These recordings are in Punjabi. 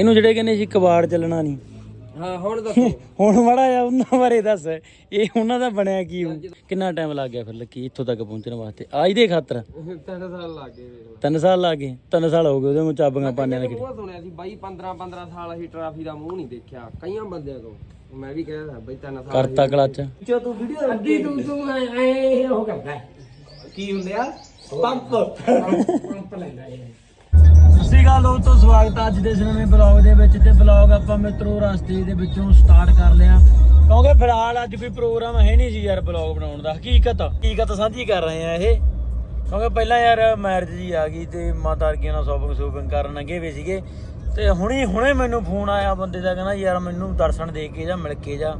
ਇਹਨੂੰ ਜਿਹੜੇ ਕਹਿੰਦੇ ਸੀ ਕਬਾੜ ਚੱਲਣਾ ਨਹੀਂ ਹਾਂ ਹੁਣ ਦੱਸੋ। ਹੁਣ ਮੜਾ ਉਹਨਾਂ ਬਾਰੇ ਦੱਸ। ਇਹ ਉਹਨਾਂ ਦਾ ਬਣਿਆ ਕੀ ਹੋਊ? ਕਿੰਨਾ ਟਾਈਮ ਲੱਗ ਗਿਆ ਫਿਰ ਲੱਕੀ ਇੱਥੋਂ ਤੱਕ ਪਹੁੰਚਣ ਵਾਸਤੇ? ਆਜ ਦੇ ਖਾਤਰ ਤਿੰਨ ਸਾਲ ਲੱਗ ਗਏ ਵੇਖ ਲੈ ਸਾਲ ਲੱਗ ਗਏ। ਤਿੰਨ ਸਾਲ ਹੋ ਗਏ ਉਹਦੇ ਨੂੰ ਚਾਬੀਆਂ ਪਾਣਿਆਂ ਲੱਗੇ ਉਹ ਸੁਣਿਆ ਸੀ ਬਾਈ 15 15 ਸਾਲ ਅਸੀਂ ਟਰਾਫੀ ਦਾ ਮੂੰਹ ਨਹੀਂ ਦੇਖਿਆ। ਕਈਆਂ ਬੰਦਿਆਂ ਤੋਂ। ਮੈਂ ਵੀ ਕਹਿਆ ਬਾਈ ਤਿੰਨ ਸਾਲ ਕਰਤਾ ਕਲਚ ਜੋ ਤੂੰ ਵੀਡੀਓ ਅੱਧੀ ਤੂੰ ਤੂੰ ਐ ਉਹ ਕਰਦਾ। ਕੀ ਹੁੰਦੇ ਆ? ਪੰਪ ਪੰਪ ਲੈਂਦਾ ਇਹ। ਸ਼੍ਰੀ ਅਕਾਲ ਦੋਸਤੋ, ਸਵਾਗਤ ਹੈ ਅੱਜ ਦੇ ਇਸ ਨਵੇਂ ਬਲੌਗ ਦੇ ਵਿੱਚ ਤੇ ਬਲੌਗ ਆਪਾਂ ਮਿੱਤਰੋ ਰਸਤੇ ਦੇ ਵਿੱਚੋਂ ਸਟਾਰਟ ਕਰ ਲਿਆ। ਕਿਉਂਕਿ ਫਿਲਹਾਲ ਅੱਜ ਕੋਈ ਪ੍ਰੋਗਰਾਮ ਹੈ ਨਹੀਂ ਸੀ ਯਾਰ ਬਲੌਗ ਬਣਾਉਣ ਦਾ। ਹਕੀਕਤ ਹਕੀਕਤ ਸਾਂਝੀ ਕਰ ਰਹੇ ਆ ਇਹ। ਕਿਉਂਕਿ ਪਹਿਲਾਂ ਯਾਰ ਮੈਰਿਜ ਜੀ ਆ ਗਈ ਤੇ ਮਾਤਾ ਅਰਗੀਆਂ ਨਾਲ ਸ਼ੋਪਿੰਗ ਸ਼ੋਪਿੰਗ ਕਰਨ ਲੱਗੇ ਵੇ ਸੀਗੇ। ਤੇ ਹੁਣੀ ਹੁਣੇ ਮੈਨੂੰ ਫੋਨ ਆਇਆ ਬੰਦੇ ਦਾ ਕਹਿੰਦਾ, ਯਾਰ ਮੈਨੂੰ ਦਰਸ਼ਨ ਦੇ ਕੇ ਜਾ, ਮਿਲ ਕੇ ਜਾ।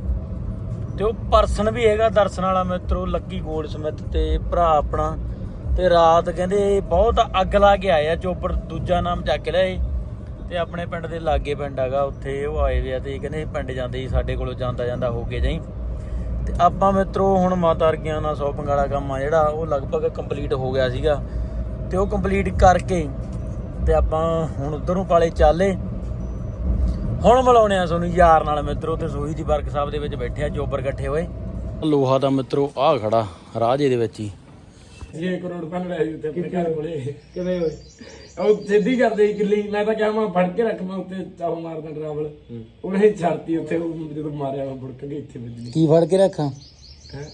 ਤੇ ਉਹ ਪਰਸਨ ਵੀ ਹੈਗਾ ਦਰਸ਼ਨ ਵਾਲਾ ਮਿੱਤਰੋ, ਲੱਕੀ ਗੋਲਡ ਸਮਿਤ ਤੇ ਭਰਾ ਆਪਣਾ। ਤੇ ਰਾਤ ਕਹਿੰਦੇ ਬਹੁਤ ਅੱਗ ਲਾ ਕੇ ਆਏ ਆ ਚੋਪਰ ਦੂਜਾ ਨਾਮ ਚੱਕ ਲਿਆ ਤੇ ਆਪਣੇ ਪਿੰਡ ਦੇ ਲਾਗੇ ਪਿੰਡ ਹੈਗਾ, ਉੱਥੇ ਉਹ ਆਏ ਵੇ ਆ ਤੇ ਕਹਿੰਦੇ ਪਿੰਡ ਜਾਂਦੇ ਸੀ, ਸਾਡੇ ਕੋਲੋਂ ਜਾਂਦਾ ਜਾਂਦਾ ਹੋ ਕੇ ਜਾਈ। ਤੇ ਆਪਾਂ ਮਿੱਤਰੋ ਹੁਣ ਮਾਤਾ ਅਰਗੀਆਂ ਨਾਲ ਸ਼ੋਪਿੰਗ ਵਾਲਾ ਕੰਮ ਆ ਜਿਹੜਾ, ਉਹ ਲਗਭਗ ਕੰਪਲੀਟ ਹੋ ਗਿਆ ਸੀਗਾ। ਤੇ ਉਹ ਕੰਪਲੀਟ ਕਰਕੇ ਤੇ ਆਪਾਂ ਹੁਣ ਉਧਰ ਪਾਲੇ ਚਾਲੇ ਹੁਣ ਮਿਲਾਉਣੇ ਆ ਤੁਹਾਨੂੰ ਯਾਰ ਨਾਲ ਮਿੱਤਰੋ ਤੇ ਸੋਹੀ ਦੀ ਵਰਕ ਸਾਹਿਬ ਦੇ ਵਿੱਚ ਬੈਠੇ ਆ ਚੋਬਰ ਇਕੱਠੇ ਹੋਏ। ਲੋਹਾ ਦਾ ਮਿੱਤਰੋ, ਆਹ ਖੜਾ ਰਾਜੇ ਦੇ ਵਿੱਚ ਹੀ। 6 ਕਰੋੜ ਰਿਹਾ ਸੀ ਉੱਤੇ ਆਪਣੇ ਘਰ ਕੋਲੇ। ਕਿਵੇਂ ਹੋਏ? ਉਹ ਸਿੱਧੀ ਕਰਦੇ ਸੀ ਕਿੱਲੀ ਮੈਂ ਤਾਂ ਕਿਹਾ ਮੈਂ ਫੜ ਕੇ ਰੱਖ ਮੈਂ ਉੱਤੇ ਚਾਹ ਮਾਰਦਾ ਡਰਾਵਲ ਉਹਨੇ ਛੜਤੀ ਉੱਥੇ ਉਹ ਜਦੋਂ ਮਾਰਿਆ ਮੈਂ ਬੁੜਕ ਕੇ ਇੱਥੇ ਵੱਜਣੀ। ਕੀ ਫੜ ਕੇ ਰੱਖਾਂ? ਹੈ?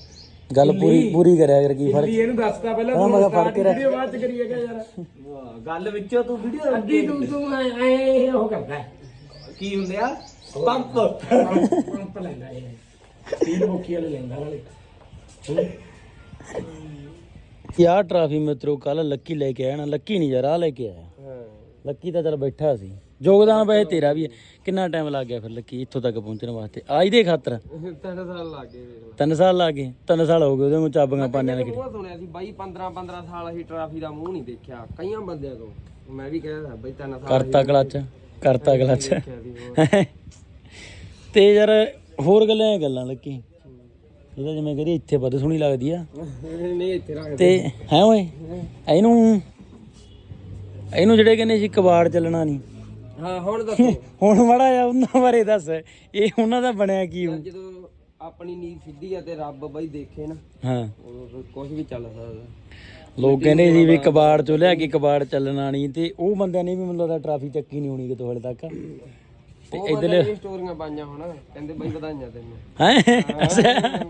ਗੱਲ ਪੂਰੀ ਪੂਰੀ ਕਰਿਆ ਕਰ ਕੀ ਫੜ ਕਿੱਲੀ ਇਹਨੂੰ ਦੱਸਤਾ ਪਹਿਲਾਂ ਹਾਂ, ਮੈਂ ਕਿਹਾ ਫੜ ਕੇ ਰੱਖ। ਵੀਡੀਓ ਬਾਅਦ ਚ ਕਰੀਏਗਾ ਯਾਰ। ਗੱਲ ਵਿੱਚੋਂ ਤੂੰ ਵੀਡੀਓ ਅੱਧੀ ਤੂੰ ਤੂੰ ਐ ਐ ਉਹ ਕਰਦਾ। ਕੀ ਹੁੰਦੇ ਆ? ਪੰਪ। ਪੰਪ ਲੈਂਦਾ ਇਹ। ਤੀਨ ਮੁੱਖੀ ਵਾਲੇ ਲੈਂਦਾ ਨਾਲੇ। ਯਾਰ ਟਰਾਫੀ ਮਿੱਤਰੋ ਕੱਲ ਲੱਕੀ ਲੈ ਕੇ ਆਇਆ ਨਾ ਲੱਕੀ ਨਹੀਂ ਯਾਰ ਆ ਲੈ ਕੇ ਆਇਆ। ਲੱਕੀ ਤਾਂ ਚੱਲ ਬੈਠਾ ਸੀ। ਯੋਗਦਾਨ ਵੈਸੇ ਤੇਰਾ ਵੀ ਹੈ। ਕਿੰਨਾ ਟਾਈਮ ਲੱਗ ਗਿਆ ਫਿਰ ਲੱਕੀ ਇੱਥੋਂ ਤੱਕ ਪਹੁੰਚਣ ਵਾਸਤੇ? ਆਜ ਦੇ ਖਾਤਰ ਤਿੰਨ ਸਾਲ ਲੱਗ ਗਏ ਵੇਖ ਲੈ। ਸਾਲ ਲੱਗ ਗਏ। ਤਿੰਨ ਸਾਲ ਹੋ ਗਏ ਉਹਦੇ ਨੂੰ ਚਾਬੀਆਂ ਪਾਣਿਆਂ ਲੱਗੇ ਉਹ ਸੁਣਿਆ ਸੀ ਬਾਈ 15 15 ਸਾਲ ਅਸੀਂ ਟਰਾਫੀ ਦਾ ਮੂੰਹ ਨਹੀਂ ਦੇਖਿਆ। ਕਈਆਂ ਬੰਦਿਆਂ ਤੋਂ। ਮੈਂ ਵੀ ਕਹਿਆ ਬਾਈ ਤਿੰਨ ਸਾਲ ਕਰਤਾ ਕਲਚ ਕਰਤਾ ਕਲਚ। ਤੇ ਯਾਰ ਹੋਰ ਗੱਲਾਂ ਗੱਲਾਂ ਲੱਕੀ। ਇਹਦਾ ਜਿਵੇਂ ਕਰੀ ਇੱਥੇ ਵੱਧ ਸੋਹਣੀ ਲੱਗਦੀ ਆ। ਨਹੀਂ ਇੱਥੇ ਰੱਖ ਤੇ ਹੈ ਓਏ ਇਹਨੂੰ ਇਹਨੂੰ ਜਿਹੜੇ ਕਹਿੰਦੇ ਸੀ ਕਬਾੜ ਚੱਲਣਾ ਨਹੀਂ ਹਾਂ ਹੁਣ ਦੱਸੋ। ਹੁਣ ਮੜਾ ਜਾ ਉਹਨਾਂ ਬਾਰੇ ਦੱਸ ਇਹ ਉਹਨਾਂ ਦਾ ਬਣਿਆ ਕੀ ਹੋਊ? ਜਦੋਂ ਆਪਣੀ ਨੀਂਦ ਸਿੱਧੀ ਆ ਤੇ ਰੱਬ ਬਾਈ ਦੇਖੇ ਨਾ ਹਾਂ। ਕੁਝ ਵੀ ਚੱਲ ਸਕਦਾ। ਲੋਕ ਕਹਿੰਦੇ ਸੀ ਵੀ ਕਬਾੜ ਚੋਂ ਲਿਆ ਕੇ ਕਬਾੜ ਚੱਲਣਾ ਨਹੀਂ ਤੇ ਉਹ ਬੰਦਿਆਂ ਨੇ ਵੀ ਮੈਨੂੰ ਲੱਗਦਾ ਟ੍ਰੈਫਿਕ ਚੱਕੀ ਨਹੀਂ ਹੋਣੀ ਕਿਤੋਂ ਹਲੇ ਤੱਕ। ਤੇ ਇਧਰ ਸਟੋਰੀਆਂ ਪਾਈਆਂ ਹੁਣ ਕਹਿੰਦੇ ਬਾਈ ਵਧਾਈਆਂ ਤੈਨੂੰ। ਹੈ?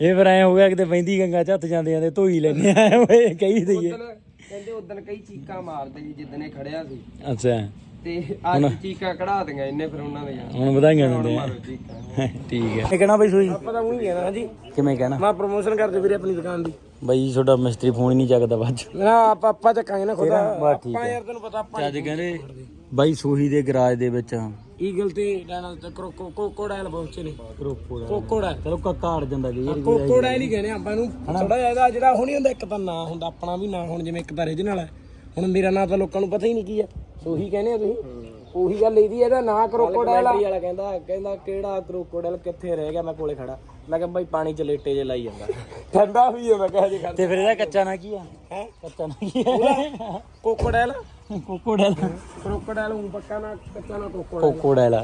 ਇਹ ਫਿਰ ਐ ਹੋ ਗਿਆ ਕਿਤੇ ਬੈਂਦੀ ਗੰਗਾ ਚ ਹੱਥ ਜਾਂਦੇ ਜਾਂਦੇ ਧੋਈ ਲੈਨੇ ਆ ਓਏ ਕਹੀ ਦਈਏ। ਉਦਣ ਕਹਿੰਦੇ ਉਦੋਂ ਕਈ ਚੀਕਾਂ ਮਾਰਦੇ ਸੀ ਜਿੱਦਣੇ ਖੜਿਆ ਸੀ। ਅੱਛਾ। ਤੇ ਅੱਜ ਚੀਕਾਂ ਕਢਾ ਦਿੰਗਾ ਇੰਨੇ ਫਿਰ ਉਹਨਾਂ ਦੇ ਯਾਰ। ਹੁਣ ਵਧਾਈਆਂ ਦਿੰਦੇ ਆ। ਮਾਰੋ ਚੀਕਾਂ। ਠੀਕ ਹੈ। ਇਹ ਕਹਿਣਾ ਬਈ ਸੋਈ। ਪਤਾ ਉਹੀ ਹੈ ਨਾ ਜੀ। ਕਿਵੇਂ ਕਹਿਣਾ? ਮੈਂ ਪ੍ਰੋਮੋਸ਼ਨ ਕਰਦੇ ਵੀਰੇ ਆਪਣੀ ਦੁਕਾਨ ਦੀ। ਬਈ ਤੁਹਾਡਾ ਮਿਸਤਰੀ ਫੋਨ ਹੀ ਨਹੀਂ ਚੱਕਦਾ ਬਾਅਦ ਨਾ ਆਪਾਂ ਆਪਾਂ ਚੱਕਾਂਗੇ ਨਾ ਖੁਦਾ। ਬਸ ਠੀਕ ਆਪਾਂ ਹੈ। ਯਾਰ ਤੈਨੂੰ ਪਤਾ ਆਪਾਂ ਅੱਜ ਕਹਿੰਦੇ ਬਾਈ ਸੋਹੀ ਦੇ ਗਰਾਜ ਦੇ ਵਿੱਚ ਈਗਲ ਤੇ ਲੈਣਾ ਤੇ ਕਰੋਕੋ ਕੋਕੋਡਾਇਲ ਪਹੁੰਚੇ ਨੇ। ਚਲੋ ਕੱਕਾ ਅੜ ਜਾਂਦਾ ਜੀ ਕੋਕੋਡਾਇਲ ਹੀ ਕਹਿੰਦੇ ਆਪਾਂ ਨੂੰ। ਥੋੜਾ ਜਿਹਾ ਇਹਦਾ ਜਿਹੜਾ ਹੁਣੀ ਹੁੰਦਾ ਇੱਕ ਤਾਂ ਨਾਂ ਹੁੰਦਾ ਆਪਣਾ ਵੀ ਨਾਂ ਹੁਣ ਜਿਵੇਂ ਇੱਕ ਤਾਂ ਰੀਜਨਲ ਹੈ ਹੁਣ ਮੇਰਾ ਨਾਂ ਤਾਂ ਲੋਕਾਂ ਨੂੰ ਪਤਾ ਹੀ ਨਹੀਂ ਕੀ ਆ। ਉਹੀ ਕਹਿੰਦੇ ਆ ਤੁਸੀਂ। ਉਹੀ ਗੱਲ ਇਹਦੀ ਇਹਦਾ ਨਾਂ ਕਰੋਕੋਡਾਇਲ ਆ। ਵਾਲਾ ਕਹਿੰਦਾ ਕਹਿੰਦਾ ਕਿਹੜਾ ਕਰੋਕੋਡਾਈਲ ਕਿੱਥੇ ਰਹਿ ਗਿਆ ਮੈਂ ਕੋਲੇ ਖੜਾ। ਮੈਂ ਕਿਹਾ ਬਾਈ ਪਾਣੀ ਚ ਲੇਟੇ ਜੇ ਲਾਈ ਜਾਂਦਾ। ਠੰਡਾ ਵੀ ਹੈ ਮੈਂ ਕਹਾਂ ਜੀ ਤੇ ਫਿਰ ਇਹਦਾ ਕੱਚਾ ਨਾ ਕੀ ਆ? ਹੈ? ਕੱਚਾ ਨਾ ਕੀ ਆ? ਕੋਕੋਡਾਇਲ ਕੋਕੋੜਾ ਕਰੋਕੋਡਾਇਲ ਉਹ ਪੱਕਾ ਨਾ ਕੱਚਾ ਨਾ ਕੋਕੋਡਾਇਲ ਕੋਕੋੜਾ ਲਾ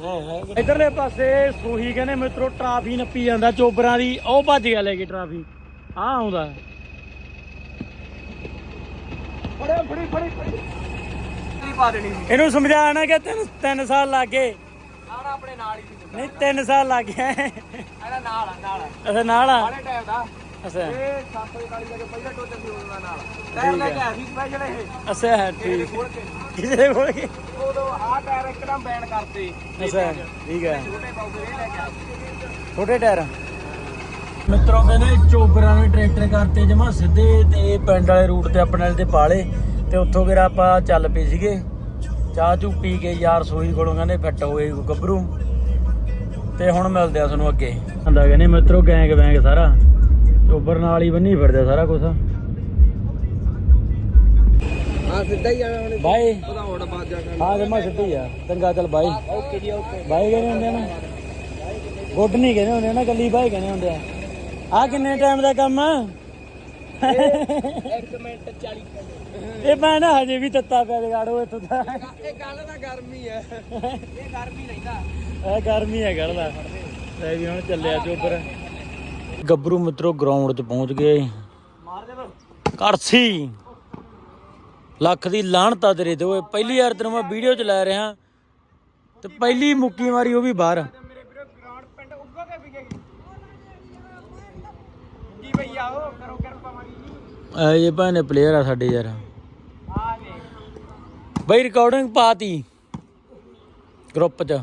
ਹੈ ਹੈ? ਇਧਰਲੇ ਪਾਸੇ ਸੂਹੀ ਕਹਿੰਦੇ ਮਿੱਤਰੋ ਟਰਾਫੀ ਨੱਪੀ ਜਾਂਦਾ ਚੋਬਰਾਂ ਦੀ ਉਹ ਭੱਜ ਗਿਆ ਲੈ ਕੇ ਟਰਾਫੀ। ਆ ਆਉਂਦਾ ਫੜੇ ਫੜੀ ਫੜੀ ਫੜੀ। ਪਾ ਦੇਣੀ ਇਹਨੂੰ ਸਮਝਾਣਾ ਕਿ ਤਿੰਨ ਤਿੰਨ ਸਾਲ ਲੱਗ ਆਣਾ ਆਪਣੇ ਨਾਲ ਹੀ ਸੀ ਨਹੀਂ ਤਿੰਨ ਸਾਲ ਲੱਗ ਗਏ। ਇਹਦਾ ਨਾਲ ਆ ਨਾਲ ਆ। ਅੱਛਾ ਨਾਲ ਆ? ਵਾਲੇ ਟਾਈਮ ਦਾ। ਅੱਛਾ। ਇਹ 7 ਵਾਲੀ ਦਾ ਪਹਿਲਾ ਟੋਟਲ ਸੀ ਉਹਦਾ ਨਾਲ ਟਾਇਰ ਲੈ ਕੇ ਆਇਆ ਸੀ ਸਪੈਸ਼ਲ ਇਹ। ਅੱਛਾ ਠੀਕ। ਕੇ। ਕਿਸੇ ਦੇ ਕੋਲ ਗਏ ਉਦੋਂ ਆਹ ਟਾਇਰ ਇੱਕਦਮ ਬੈਨ ਕਰਤੇ। ਅੱਛਾ ਠੀਕ ਹੈ ਛੋਟੇ ਬਾਬੂ ਇਹ ਲੈ ਕੇ ਆਏ ਛੋਟੇ ਟਾਇਰ। ਮਿੱਤਰੋ ਕਹਿੰਦੇ ਚੋਬਰਾਂ ਨੇ ਟਰੈਕਟਰ ਕਰਤੇ ਜਮਾ ਸਿੱਧੇ ਤੇ ਪਿੰਡ ਵਾਲੇ ਰੂਟ ਤੇ ਆਪਣੇ ਵਾਲੇ ਤੇ ਪਾਲੇ ਤੇ ਉੱਥੋਂ ਫਿਰ ਆਪਾਂ ਚੱਲ ਪਏ ਸੀਗੇ। ਚਾਹ ਚੂ ਪੀ ਕੇ ਯਾਰ ਸੋਈ ਕੋਲੋਂ ਕਹਿੰਦੇ ਫਿੱਟ ਹੋਏ ਗੱਭਰੂ। ਤੇ ਹੁਣ ਮਿਲਦੇ ਆ ਤੁਹਾਨੂੰ ਅੱਗੇ। ਹੁੰਦਾ ਕਹਿੰਦੇ ਮਿੱਤਰੋ ਗੈਂਗ ਬੈਂਗ ਸਾਰਾ। ਚੋਬਰ ਨਾਲ ਹੀ ਬੰਨੀ ਫਿਰਦਾ ਸਾਰਾ ਕੁਝ ਹਾਂ ਸਿੱਧਾ ਹੀ ਆਣਾ ਹੁਣ। ਬਾਏ ਉਹਦਾ ਹੁਣ ਬਾਜ ਜਾ ਕੇ ਹਾਂ ਜਮਾ ਸਿੱਧੀ ਆ। ਚੰਗਾ ਚੱਲ ਬਾਈ। ਓਕੇ ਜੀ ਓਕੇ ਬਾਈ ਕਹਿੰਦੇ ਹੁੰਦੇ ਆ ਨਾ। ਗੁੱਡ ਨਹੀਂ ਕਹਿੰਦੇ ਹੁੰਦੇ ਆ ਨਾ ਕੱਲੀ ਬਾਈ ਕਹਿੰਦੇ ਹੁੰਦੇ ਆ। ਆ ਕਿੰਨੇ ਟਾਈਮ ਦਾ ਕੰਮ? ਆ 1 ਮਿੰਟ 40 ਸੈਕਿੰਡ ਇਹ ਮੈਂ ਨਾ ਹਜੇ ਵੀ ਤੱਤਾ ਪਿਆ ਜਗਾੜੋ ਇੱਥੋਂ ਦਾ। ਇਹ ਗੱਲ ਤਾਂ ਗਰਮੀ ਹੈ ਇਹ ਗਰਮੀ ਰਹਿੰਦਾ ਇਹ ਗਰਮੀ ਹੈ ਗੱਲ ਦਾ। ਲੈ ਵੀ ਹੁਣ ਚੱਲਿਆ ਚੋਬਰ ਗੱਭਰੂ ਮਿੱਤਰੋ ਗਰਾਊਂਡ 'ਚ ਪਹੁੰਚ ਗਏ ਮਾਰ ਦੇ ਕਰਸੀ। ਲੱਖ ਦੀ ਲਾਹਣਤਾ ਤੇਰੇ ਤੇ। ਓਏ ਪਹਿਲੀ ਵਾਰ ਤੈਨੂੰ ਮੈਂ ਵੀਡੀਓ 'ਚ ਲੈ ਰਿਹਾ। ਤੇ ਪਹਿਲੀ ਮੁੱਕੀ ਮਾਰੀ ਉਹ ਵੀ ਬਾਹਰ ਮੇਰੇ ਵੀਰੋ ਗਰਾਊਂਡ ਪਿੰਡ ਉੱਗੋ ਕੇ ਵਿਕੇਗੀ ਜੀ ਭਈ ਆਓ ਕਰੋ ਕਿਰਪਾ ਮਾਰੀ ਜੀ। ਭਾਣੇ ਪਲੇਅਰ ਆ ਸਾਡੇ ਯਾਰ। ਬਈ ਰਿਕਾਰਡਿੰਗ ਪਾਤੀ ਗਰੁੱਪ 'ਚ।